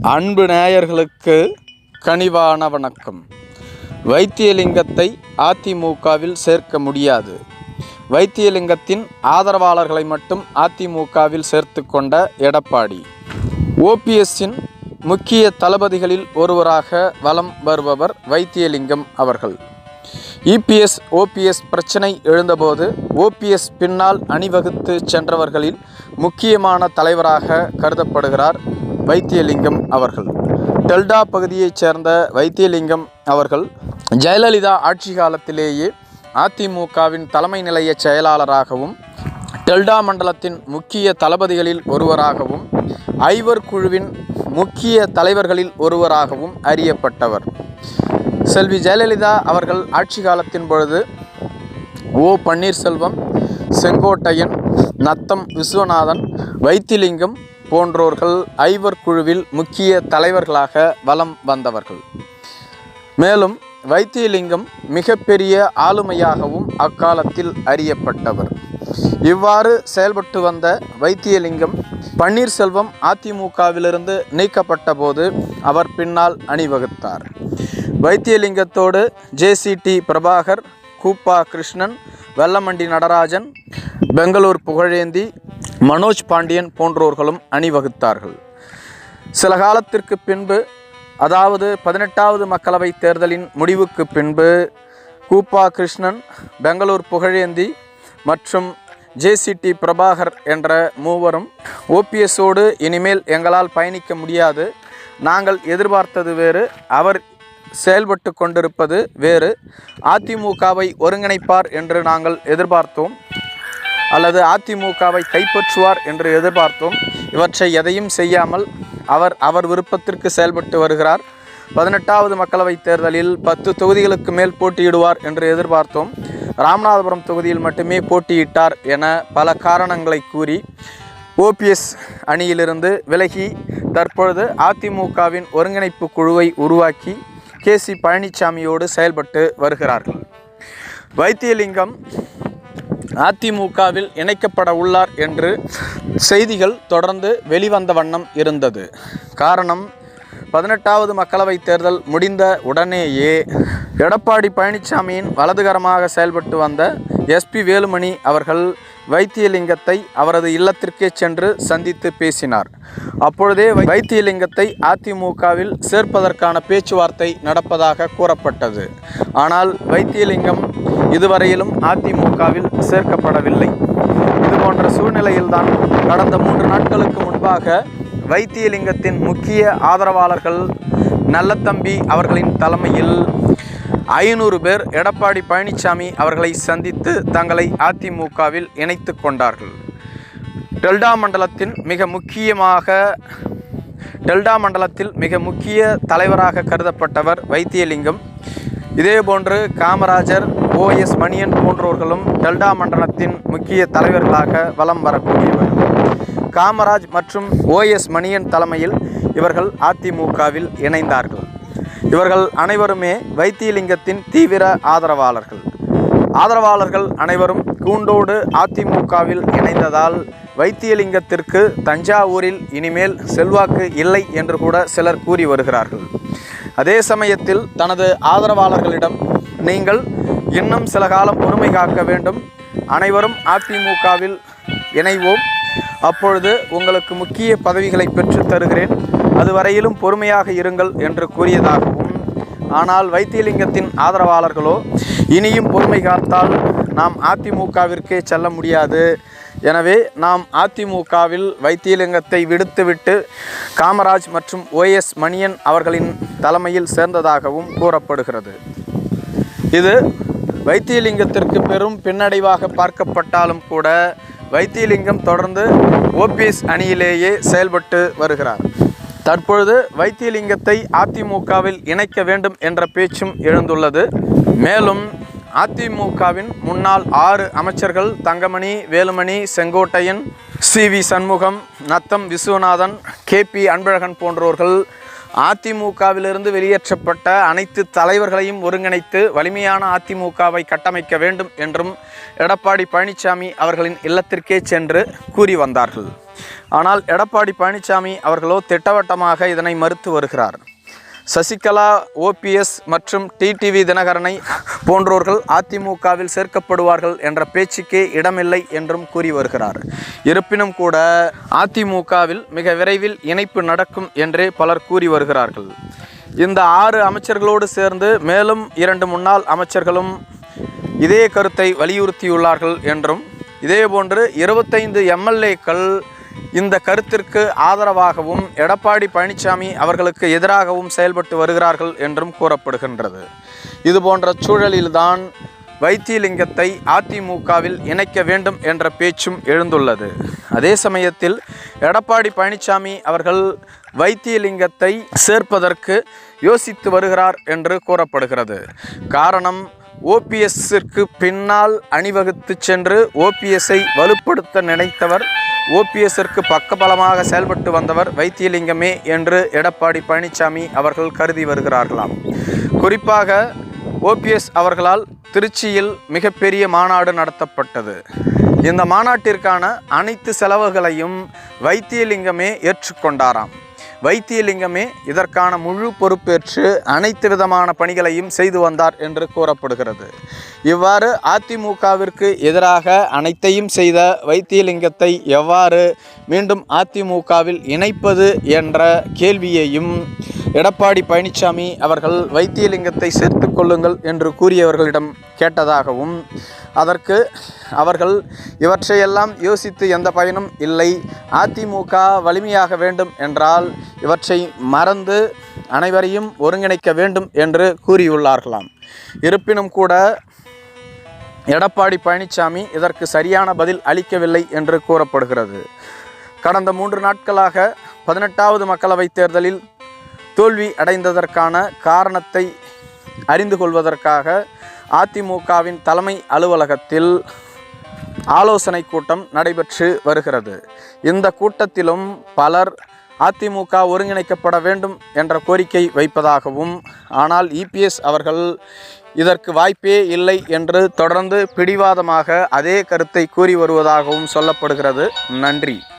அன்பு நேயர்களுக்கு கனிவான வணக்கம். வைத்தியலிங்கத்தை அதிமுகவில் சேர்க்க முடியாது. வைத்தியலிங்கத்தின் ஆதரவாளர்களை மட்டும் அதிமுகவில் சேர்த்து கொண்ட எடப்பாடி. ஓபிஎஸ்ஸின் முக்கிய தளபதிகளில் ஒருவராக வலம் வருபவர் வைத்தியலிங்கம் அவர்கள். இபிஎஸ் ஓபிஎஸ் பிரச்சனை எழுந்தபோது ஓபிஎஸ் பின்னால் அணிவகுத்து சென்றவர்களில் முக்கியமான தலைவராக கருதப்படுகிறார் வைத்தியலிங்கம் அவர்கள். டெல்டா பகுதியைச் சேர்ந்த வைத்தியலிங்கம் அவர்கள் ஜெயலலிதா ஆட்சி காலத்திலேயே அதிமுகவின் தலைமை நிலைய செயலாளராகவும் டெல்டா மண்டலத்தின் முக்கிய தளபதிகளில் ஒருவராகவும் ஐவர் குழுவின் முக்கிய தலைவர்களில் ஒருவராகவும் அறியப்பட்டவர். செல்வி ஜெயலலிதா அவர்கள் ஆட்சி காலத்தின் பொழுது ஓ. பன்னீர்செல்வம் செங்கோட்டையன் நத்தம் விஸ்வநாதன் வைத்திலிங்கம் போன்றோர்கள் ஐவர் குழுவில் முக்கிய தலைவர்களாக வலம் வந்தவர்கள். மேலும் வைத்தியலிங்கம் மிகப்பெரிய ஆளுமையாகவும் அக்காலத்தில் அறியப்பட்டவர். இவ்வாறு செயல்பட்டு வந்த வைத்தியலிங்கம் பன்னீர்செல்வம் அதிமுகவிலிருந்து நீக்கப்பட்ட போது அவர் பின்னால் அணிவகுத்தார். வைத்தியலிங்கத்தோடு ஜேசிடி பிரபாகர் கூப்பா கிருஷ்ணன் வெல்லமண்டி நடராஜன் பெங்களூர் புகழேந்தி மனோஜ் பாண்டியன் போன்றோர்களும் அணிவகுத்தார்கள். சில காலத்திற்கு பின்பு அதாவது பதினெட்டாவது மக்களவைத் தேர்தலின் முடிவுக்கு பின்பு கூப்பா கிருஷ்ணன் பெங்களூர் புகழேந்தி மற்றும் ஜேசிடி பிரபாகர் என்ற மூவரும் ஓபிஎஸோடு இனிமேல் எங்களால் பயணிக்க முடியாது. நாங்கள் எதிர்பார்த்தது வேறு அவர் செயல்பட்டு கொண்டிருப்பது வேறு. அதிமுகவை ஒருங்கிணைப்பார் என்று நாங்கள் எதிர்பார்த்தோம். அல்லது அதிமுகவை கைப்பற்றுவார் என்று எதிர்பார்த்தோம். இவற்றை எதையும் செய்யாமல் அவர் அவர் விருப்பத்திற்கு செயல்பட்டு வருகிறார். பதினெட்டாவது மக்களவைத் தேர்தலில் பத்து தொகுதிகளுக்கு மேல் போட்டியிடுவார் என்று எதிர்பார்த்தோம். ராமநாதபுரம் தொகுதியில் மட்டுமே போட்டியிட்டார் என பல காரணங்களை கூறி ஓபிஎஸ் அணியிலிருந்து விலகி தற்பொழுது அதிமுகவின் ஒருங்கிணைப்பு குழுவை உருவாக்கி கே சி பழனிசாமியோடு செயல்பட்டு வருகிறார்கள். வைத்தியலிங்கம் அதிமுகவில் இணைக்கப்பட உள்ளார் என்று செய்திகள் தொடர்ந்து வெளிவந்த வண்ணம் இருந்தது. காரணம் பதினெட்டாவது மக்களவைத் தேர்தல் முடிந்த உடனேயே எடப்பாடி பழனிசாமியின் வலதுகரமாக செயல்பட்டு வந்த எஸ்பி வேலுமணி அவர்கள் வைத்தியலிங்கத்தை அவரது இல்லத்திற்கே சென்று சந்தித்து பேசினார். அப்பொழுதே வைத்தியலிங்கத்தை அதிமுகவில் சேர்ப்பதற்கான பேச்சுவார்த்தை நடப்பதாக கூறப்பட்டது. ஆனால் வைத்தியலிங்கம் இதுவரையிலும் அதிமுகவில் சேர்க்கப்படவில்லை. இது போன்ற சூழ்நிலையில்தான் கடந்த மூன்று நாட்களுக்கு முன்பாக வைத்தியலிங்கத்தின் முக்கிய ஆதரவாளர்கள் நல்லத்தம்பி அவர்களின் தலைமையில் ஐநூறு பேர் எடப்பாடி பழனிசாமி அவர்களை சந்தித்து தங்களை அதிமுகவில் இணைத்து கொண்டார்கள். டெல்டா மண்டலத்தின் மிக முக்கியமாக டெல்டா மண்டலத்தில் மிக முக்கிய தலைவராக கருதப்பட்டவர் வைத்தியலிங்கம். இதேபோன்று காமராஜர் ஓஎஸ் மணியன் போன்றோர்களும் டெல்டா மண்டலத்தின் முக்கிய தலைவர்களாக வலம் வரக்கூடியவர். காமராஜ் மற்றும் ஓஎஸ் மணியன் தலைமையில் இவர்கள் அதிமுகவில் இணைந்தார்கள். இவர்கள் அனைவருமே வைத்தியலிங்கத்தின் தீவிர ஆதரவாளர்கள். ஆதரவாளர்கள் அனைவரும் கூண்டோடு அதிமுகவில் இணைந்ததால் வைத்தியலிங்கத்திற்கு தஞ்சாவூரில் இனிமேல் செல்வாக்கு இல்லை என்று கூட சிலர் கூறி வருகிறார்கள். அதே சமயத்தில் தனது ஆதரவாளர்களிடம் நீங்கள் இன்னும் சில காலம் பொறுமை காக்க வேண்டும். அனைவரும் அதிமுகவில் இணைவோம். அப்பொழுது உங்களுக்கு முக்கிய பதவிகளை பெற்று தருகிறேன். அதுவரையிலும் பொறுமையாக இருங்கள் என்று கூறியதாகவும் ஆனால் வைத்தியலிங்கத்தின் ஆதரவாளர்களோ இனியும் பொறுமை காத்தால் நாம் அதிமுகவிற்கே செல்ல முடியாது. எனவே நாம் அதிமுகவில் வைத்தியலிங்கத்தை விடுத்துவிட்டு காமராஜ் மற்றும் ஓஎஸ் மணியன் அவர்களின் தலைமையில் சேர்ந்ததாகவும் கூறப்படுகிறது. இது வைத்தியலிங்கத்திற்கு பெரும் பின்னடைவாக பார்க்கப்பட்டாலும் கூட வைத்தியலிங்கம் தொடர்ந்து ஓபிஎஸ் அணியிலேயே செயல்பட்டு வருகிறார். தற்பொழுது வைத்தியலிங்கத்தை அதிமுகவில் இணைக்க வேண்டும் என்ற பேச்சும் எழுந்துள்ளது. மேலும் அதிமுகவின் முன்னாள் ஆறு அமைச்சர்கள் Thangamani Velumani Sengottaiyan C V Shanmugam Natham Viswanathan K P Anbazhagan போன்றோர்கள் அதிமுகவிலிருந்து வெளியேற்றப்பட்ட அனைத்து தலைவர்களையும் ஒருங்கிணைத்து வலிமையான அதிமுகவை கட்டமைக்க வேண்டும் என்றும் எடப்பாடி பழனிசாமி அவர்களின் இல்லத்திற்கே சென்று கூறி வந்தார்கள். ஆனால் எடப்பாடி பழனிசாமி அவர்களோ திட்டவட்டமாக இதனை மறுத்து வருகிறார். சசிகலா ஓபிஎஸ் மற்றும் டிடிவி தினகரனை போன்றோர்கள் அதிமுகவில் சேர்க்கப்படுவார்கள் என்ற பேச்சுக்கே இடமில்லை என்றும் கூறி வருகிறார். இருப்பினும் கூட அதிமுகவில் மிக விரைவில் இணைப்பு நடக்கும் என்றே பலர் கூறி வருகிறார்கள். இந்த ஆறு அமைச்சர்களோடு சேர்ந்து மேலும் இரண்டு முன்னாள் அமைச்சர்களும் இதே கருத்தை வலியுறுத்தியுள்ளார்கள் என்றும் இதேபோன்று இருபத்தைந்து எம்எல்ஏக்கள் இந்த கருத்திற்கு ஆதரவாகவும் எடப்பாடி பழனிசாமி அவர்களுக்கு எதிராகவும் செயல்பட்டு வருகிறார்கள் என்றும் கூறப்படுகின்றது. இது போன்ற சூழலில்தான் வைத்தியலிங்கத்தை அதிமுகவில் இணைக்க வேண்டும் என்ற பேச்சும் எழுந்துள்ளது. அதே சமயத்தில் எடப்பாடி பழனிசாமி அவர்கள் வைத்தியலிங்கத்தை சேர்ப்பதற்கு யோசித்து வருகிறார் என்று கூறப்படுகிறது. காரணம் ஓபிஎஸ்ஸிற்கு பின்னால் அணிவகுத்து சென்று ஓபிஎஸ்ஸை வலுப்படுத்த நினைத்தவர் ஓபிஎஸ்ஸிற்கு பக்கபலமாக செயல்பட்டு வந்தவர் வைத்தியலிங்கமே என்று எடப்பாடி பழனிசாமி அவர்கள் கருதி வருகிறார்களாம். குறிப்பாக ஓபிஎஸ் அவர்களால் திருச்சியில் மிகப்பெரிய மாநாடு நடத்தப்பட்டது. இந்த மாநாட்டிற்கான அனைத்து செலவுகளையும் வைத்தியலிங்கமே ஏற்றுக்கொண்டாராம். வைத்தியலிங்கமே இதற்கான முழு பொறுப்பேற்று அனைத்து விதமான பணிகளையும் செய்து வந்தார் என்று கூறப்படுகிறது. இவ்வாறு அதிமுகவிற்கு எதிராக அனைத்தையும் செய்த வைத்தியலிங்கத்தை எவ்வாறு மீண்டும் அதிமுகவில் இணைப்பது என்ற கேள்வியையும் எடப்பாடி பழனிசாமி அவர்கள் வைத்தியலிங்கத்தை சேர்த்து கொள்ளுங்கள் என்று கூறியவர்களிடம் கேட்டதாகவும் அதற்கு அவர்கள் இவற்றையெல்லாம் யோசித்து எந்த பயனும் இல்லை. அதிமுக வலிமையாக வேண்டும் என்றால் இவற்றை மறந்து அனைவரையும் ஒருங்கிணைக்க வேண்டும் என்று கூறியுள்ளார்களாம். இருப்பினும் கூட எடப்பாடி பழனிசாமி இதற்கு சரியான பதில் அளிக்கவில்லை என்று கூறப்படுகிறது. கடந்த மூன்று நாட்களாக பதினெட்டாவது மக்களவைத் தேர்தலில் தோல்வி அடைந்ததற்கான காரணத்தை அறிந்து கொள்வதற்காக அதிமுகவின் தலைமை அலுவலகத்தில் ஆலோசனை கூட்டம் நடைபெற்று வருகிறது. இந்த கூட்டத்திலும் பலர் அதிமுக ஒருங்கிணைக்கப்பட வேண்டும் என்ற கோரிக்கை வைப்பதாகவும் ஆனால் இபிஎஸ் அவர்கள் இதற்கு வாய்ப்பே இல்லை என்று தொடர்ந்து பிடிவாதமாக அதே கருத்தை கூறி வருவதாகவும் சொல்லப்படுகிறது. நன்றி.